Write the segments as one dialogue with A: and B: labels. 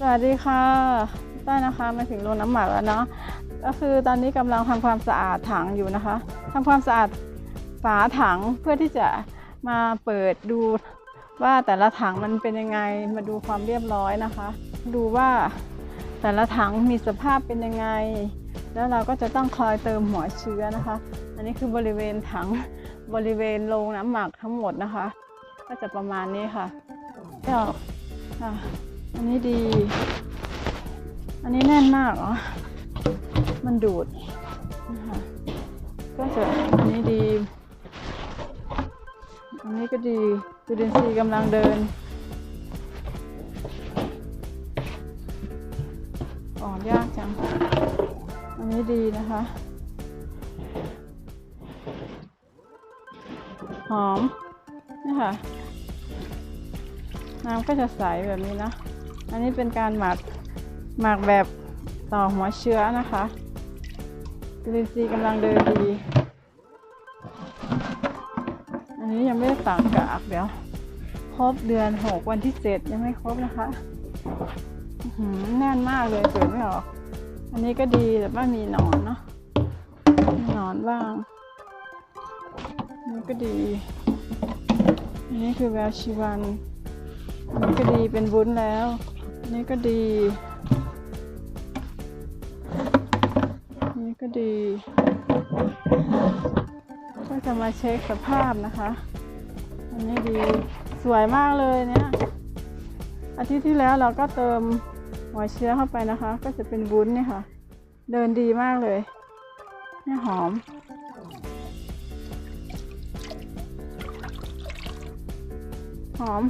A: สวัสดีค่ะต้อยนะคะมาถึงโรงน้ำหมักแล้วเนาะก็คือตอนนี้กำลังทำความสะอาดถังอยู่นะคะทำความสะอาดฝาถังเพื่อที่จะมาเปิดดูว่าแต่ละถังมันเป็นยังไงมาดูความเรียบร้อยนะคะ ดูว่าแต่ละถังมีสภาพเป็นยังไง แล้วเราก็จะต้องคอยเติมหัวเชื้อนะคะ อันนี้คือบริเวณถังบริเวณโรงน้ำหมักทั้งหมดนะคะ ก็จะประมาณนี้ค่ะเดี๋ยวค่ะ อันนี้ดี อันนี้แน่นมากเหรอมันดูดนะคะก็จะอันนี้ดี อันนี้ก็ดีจุลินทรีย์กำลังเดินออกยากจัง อันนี้ดีนะคะ หอมนี่ค่ะ น้ำก็จะใสแบบนี้นะ อันนี้เป็นการหมักหมักแบบต่อหัวเชื้อนะคะจุลินทรีย์กำลังเดินดี อันนี้ยังไม่ได้ตักกากเดี๋ยวครบเดือนหกวันที่เจ็ดยังไม่ครบนะคะแน่นมากเลยเปิดไม่ออก อันนี้ก็ดีแต่ว่ามีหนอนเนาะมีหนอนบ้างนนี้ก็ดี อันนี้คือแววชีวันอันนี้ก็ดีเป็นวุ้นแล้ว นนี้ก็ดีนนี้ก็ดี ก็จะมาเช็คสภาพนะคะ อันนี้ดี สวยมากเลยเนี่ยอาทิตย์ที่แล้วเราก็เติมหัวเชื้อเข้าไปนะคะ ก็จะเป็นวุ้นเนี่ยค่ะ เดินดีมากเลยนี่หอมหอม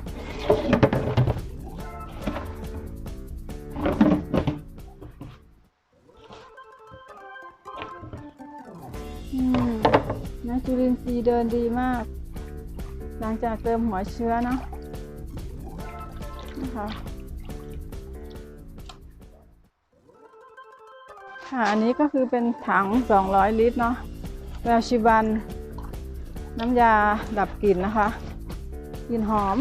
A: อืมนะจุลินทรีย์เดินดีมาก หลังจากเติมหัวเชื้อเนาะนะคะค่ะอันนี้ก็คือเป็นถัง 200 ลิตรเนาะแววชิบัน น้ำยาดับกลิ่นนะคะกลิ่นหอม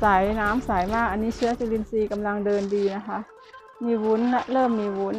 A: ใสน้ำใสมาก อันนี้เชื้อจุลินทรีย์กำลังเดินดีนะคะ มีวุ้นและเริ่มมีวุ้น